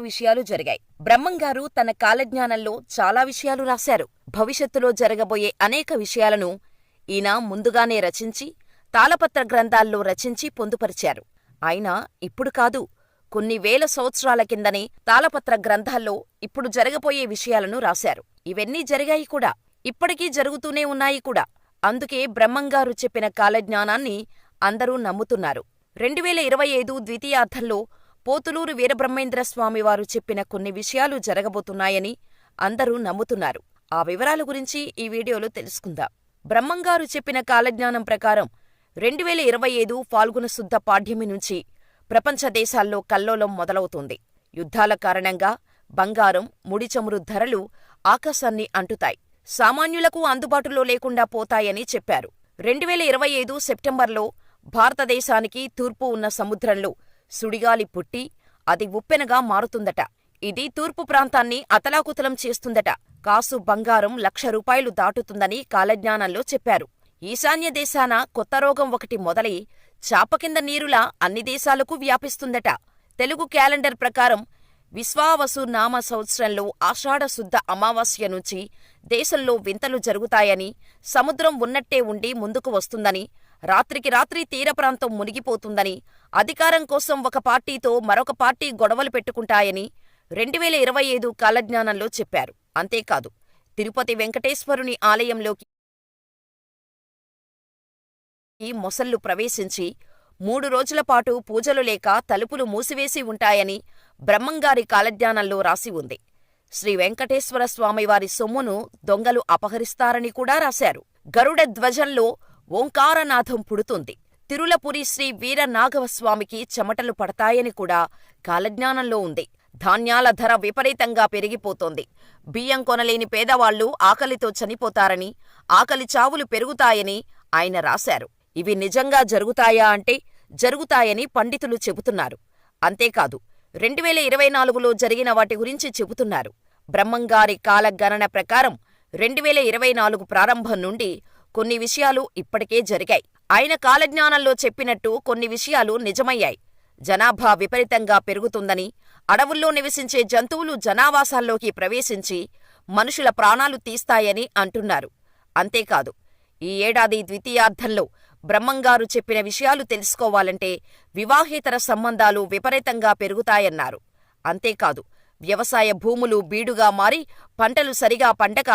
విషయాలు జరిగాయి. బ్రహ్మంగారు తన కాలజ్ఞానంలో చాలా విషయాలు రాశారు. భవిష్యత్తులో జరగబోయే అనేక విషయాలను ఈయన ముందుగానే రచించి తాళపత్ర గ్రంథాల్లో రచించి పొందుపరిచారు. ఆయన ఇప్పుడు కాదు కొన్ని వేల సంవత్సరాల కిందనే తాళపత్ర గ్రంథాల్లో ఇప్పుడు జరగబోయే విషయాలను రాశారు. ఇవన్నీ జరిగాయి కూడా. ఇప్పటికీ జరుగుతూనే ఉన్నాయి కూడా. అందుకే బ్రహ్మంగారు చెప్పిన కాలజ్ఞానాన్ని అందరూ నమ్ముతున్నారు. రెండువేల ఇరవై ఐదు ద్వితీయార్థంలో పోతులూరు వీరబ్రహ్మేంద్ర స్వామివారు చెప్పిన కొన్ని విషయాలు జరగబోతున్నాయని అందరూ నమ్ముతున్నారు. ఆ వివరాల గురించి ఈ వీడియోలో తెలుసుకుందాం. బ్రహ్మంగారు చెప్పిన కాలజ్ఞానం ప్రకారం రెండువేల ఇరవై ఐదు ఫాల్గుణ శుద్ధ పాఠ్యమి నుంచి ప్రపంచ దేశాల్లో కల్లోలం మొదలవుతుంది. యుద్ధాల కారణంగా బంగారం ముడి చమురు ధరలు ఆకాశాన్ని అంటుతాయి. సామాన్యులకు అందుబాటులో లేకుండా పోతాయని చెప్పారు. రెండువేల ఇరవై ఐదు సెప్టెంబర్లో భారతదేశానికి తూర్పు ఉన్న సముద్రంలో సుడిగాలి పుట్టి అది ఉప్పెనగా మారుతుందట. ఇది తూర్పు ప్రాంతాన్ని అతలాకుతలం చేస్తుందట. కాసు బంగారం లక్ష రూపాయలు దాటుతుందని కాలజ్ఞానంలో చెప్పారు. ఈశాన్య దేశాన కొత్త రోగం ఒకటి మొదలై చాపకింద నీరులా అన్ని దేశాలకు వ్యాపిస్తుందట. తెలుగు క్యాలెండర్ ప్రకారం విశ్వావసు నామ సంవత్సరంలో ఆషాఢశుద్ధ అమావాస్య నుంచి దేశంలో వింతలు జరుగుతాయని సముద్రం ఉన్నట్టే ఉండి ముందుకు వస్తుందని రాత్రికి రాత్రి తీర ప్రాంతం మునిగిపోతుందని అధికారం కోసం ఒక పార్టీతో మరొక పార్టీ గొడవలు పెట్టుకుంటాయని రెండువేల ఇరవై ఐదు కాలజ్ఞానంలో చెప్పారు. అంతేకాదు తిరుపతి వెంకటేశ్వరుని ఆలయంలోకి ఈ మొసళ్ళు ప్రవేశించి మూడు రోజుల పాటు పూజలు లేక తలుపులు మూసివేసి ఉంటాయని బ్రహ్మంగారి కాలజ్ఞానంలో రాసి ఉంది. శ్రీ వెంకటేశ్వర స్వామివారి సొమ్మును దొంగలు అపహరిస్తారని కూడా రాశారు. గరుడ ధ్వజంలో ఓంకారనాథం పుడుతుంది. తిరులపురి శ్రీ వీరనాగవస్వామికి చెమటలు పడతాయని కూడా కాలజ్ఞానంలో ఉంది. ధాన్యాల ధర విపరీతంగా పెరిగిపోతోంది. బియ్యం కొనలేని పేదవాళ్ళు ఆకలితో చనిపోతారని ఆకలి చావులు పెరుగుతాయని ఆయన రాశారు. ఇవి నిజంగా జరుగుతాయా అంటే జరుగుతాయని పండితులు చెబుతున్నారు. అంతేకాదు రెండువేల ఇరవై నాలుగులో జరిగిన వాటి గురించి చెబుతున్నారు. బ్రహ్మంగారి కాలగణన ప్రకారం రెండువేల ఇరవై నాలుగు ప్రారంభం నుండి కొన్ని విషయాలు ఇప్పటికే జరిగాయి. ఆయన కాలజ్ఞానంలో చెప్పినట్టు కొన్ని విషయాలు నిజమయ్యాయి. జనాభా విపరీతంగా పెరుగుతుందని అడవుల్లో నివసించే జంతువులు జనావాసాల్లోకి ప్రవేశించి మనుషుల ప్రాణాలు తీస్తాయని అంటున్నారు. అంతేకాదు ఈ ఏడాది ద్వితీయార్థంలో బ్రహ్మంగారు చెప్పిన విషయాలు తెలుసుకోవాలంటే వివాహేతర సంబంధాలు విపరీతంగా పెరుగుతాయన్నారు. అంతేకాదు వ్యవసాయ భూములు బీడుగా మారి పంటలు సరిగా పండక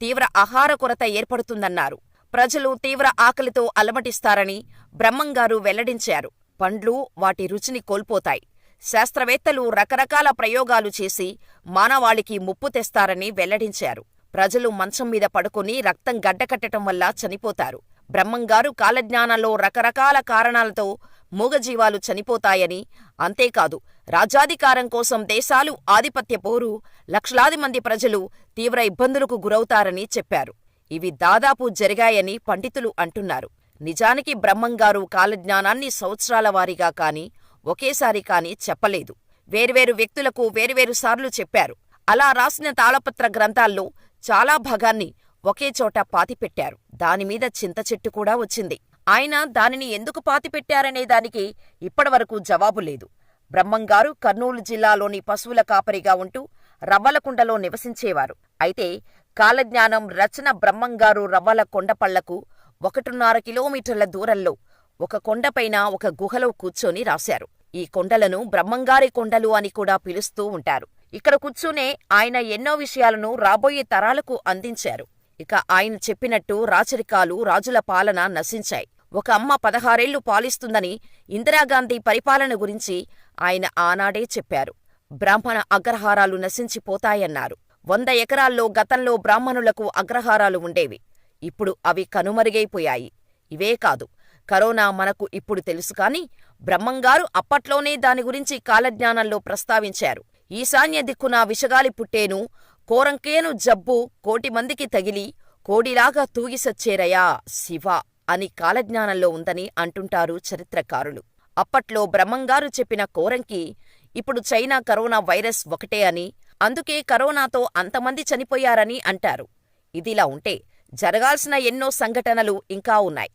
తీవ్ర ఆహార కొరత ఏర్పడుతుందన్నారు. ప్రజలు తీవ్ర ఆకలితో అలమటిస్తారని బ్రహ్మంగారు వెల్లడించారు. పండ్లు వాటి రుచిని కోల్పోతాయి. శాస్త్రవేత్తలు రకరకాల ప్రయోగాలు చేసి మానవాళికి ముప్పు తెస్తారని వెల్లడించారు. ప్రజలు మంచం మీద పడుకుని రక్తం గడ్డకట్టటం వల్ల చనిపోతారు. బ్రహ్మంగారు కాలజ్ఞానంలో రకరకాల కారణాలతో మూగజీవాలు చనిపోతాయని అంతేకాదు రాజ్యాధికారం కోసం దేశాలు ఆధిపత్య పోరు లక్షలాది మంది ప్రజలు తీవ్ర ఇబ్బందులకు గురవుతారని చెప్పారు. ఇవి దాదాపు జరిగాయని పండితులు అంటున్నారు. నిజానికి బ్రహ్మంగారు కాలజ్ఞానాన్ని సంవత్సరాల వారీగా కాని ఒకేసారి కాని చెప్పలేదు. వేర్వేరు వ్యక్తులకు వేర్వేరు సార్లు చెప్పారు. అలా రాసిన తాళపత్ర గ్రంథాల్లో చాలా భాగాన్ని ఒకే చోట పాతిపెట్టారు. దానిమీద చింత చెట్టు కూడా వచ్చింది. ఆయన దానిని ఎందుకు పాతిపెట్టారనే దానికి ఇప్పటివరకు జవాబు లేదు. బ్రహ్మంగారు కర్నూలు జిల్లాలోని పశువుల కాపరిగా ఉంటూ రవ్వలకుండలో నివసించేవారు. అయితే కాలజ్ఞానం రచన బ్రహ్మంగారు రవ్వల కొండపళ్ళకు ఒకటిన్నర కిలోమీటర్ల దూరంలో ఒక కొండపైన ఒక గుహలో కూర్చొని రాశారు. ఈ కొండలను బ్రహ్మంగారి కొండలు అని కూడా పిలుస్తూ ఉంటారు. ఇక్కడ కూర్చునే ఆయన ఎన్నో విషయాలను రాబోయే తరాలకు అందించారు. ఇక ఆయన చెప్పినట్టు రాచరికాలు రాజుల పాలన నశించాయి. ఒక అమ్మ పదహారేళ్ళు పాలిస్తుందని ఇందిరాగాంధీ పరిపాలన గురించి ఆయన ఆనాడే చెప్పారు. బ్రాహ్మణ అగ్రహారాలు నశించిపోతాయన్నారు. వంద ఎకరాల్లో గతంలో బ్రాహ్మణులకు అగ్రహారాలు ఉండేవి. ఇప్పుడు అవి కనుమరుగైపోయాయి. ఇవే కాదు కరోనా మనకు ఇప్పుడు తెలుసు కాని బ్రహ్మంగారు అప్పట్లోనే దాని గురించి కాలజ్ఞానంలో ప్రస్తావించారు. ఈశాన్య దిక్కున విషగాలి పుట్టేను కోరంకేను జబ్బు కోటి మందికి తగిలి కోడిలాగా తూగిసచ్చేరయా శివ అని కాలజ్ఞానంలో ఉందని అంటుంటారు చరిత్రకారులు. అప్పట్లో బ్రహ్మంగారు చెప్పిన కోరంకి ఇప్పుడు చైనా కరోనా వైరస్ ఒకటే అని అందుకే కరోనాతో అంతమంది చనిపోయారని అంటారు. ఇదిలా ఉంటే జరగాల్సిన ఎన్నో సంఘటనలు ఇంకా ఉన్నాయి.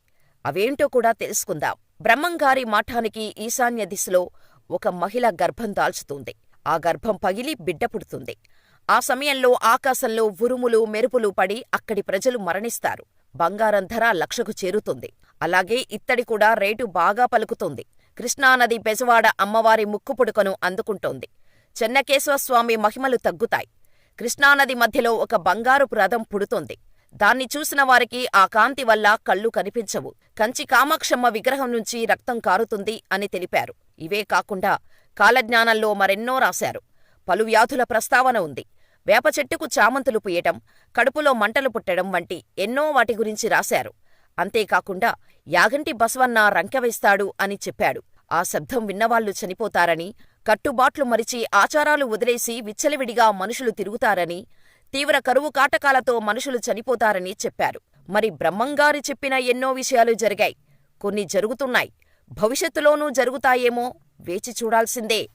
అవేంటో కూడా తెలుసుకుందాం. బ్రహ్మంగారి మాఠానికి ఈశాన్య దిశలో ఒక మహిళ గర్భం దాల్చుతుంది. ఆ గర్భం పగిలి బిడ్డ పుడుతుంది. ఆ సమయంలో ఆకాశంలో ఉరుములు మెరుపులు పడి అక్కడి ప్రజలు మరణిస్తారు. బంగారం ధర లక్షకు చేరుతుంది. అలాగే ఇత్తడి కూడా రేటు బాగా పలుకుతుంది. కృష్ణానది బెజవాడ అమ్మవారి ముక్కుపుడుకను అందుకుంటోంది. చెన్నకేశవస్వామి మహిమలు తగ్గుతాయి. కృష్ణానది మధ్యలో ఒక బంగారుపు రథం పుడుతోంది. దాన్ని చూసిన వారికి ఆ కాంతి వల్ల కళ్ళు కనిపించవు. కంచి కామాక్షమ్మ విగ్రహం నుంచి రక్తం కారుతుంది అని తెలిపారు. ఇవే కాకుండా కాలజ్ఞానంలో మరెన్నో రాశారు. పలు వ్యాధుల ప్రస్తావన ఉంది. వేప చెట్టుకు చామంతులు పూయటం కడుపులో మంటలు పుట్టడం వంటి ఎన్నో వాటి గురించి రాశారు. అంతేకాకుండా యాగంటి బసవన్న రంకెవేస్తాడు అని చెప్పాడు. ఆ శబ్దం విన్నవాళ్ళు చనిపోతారని కట్టుబాట్లు మరిచి ఆచారాలు వదిలేసి విచ్చలవిడిగా మనుషులు తిరుగుతారని తీవ్ర కరువు కాటకాలతో మనుషులు చనిపోతారని చెప్పారు. మరి బ్రహ్మంగారు చెప్పిన ఎన్నో విషయాలు జరిగాయి. కొన్ని జరుగుతున్నాయి. భవిష్యత్తులోనూ జరుగుతాయేమో వేచి చూడాల్సిందే.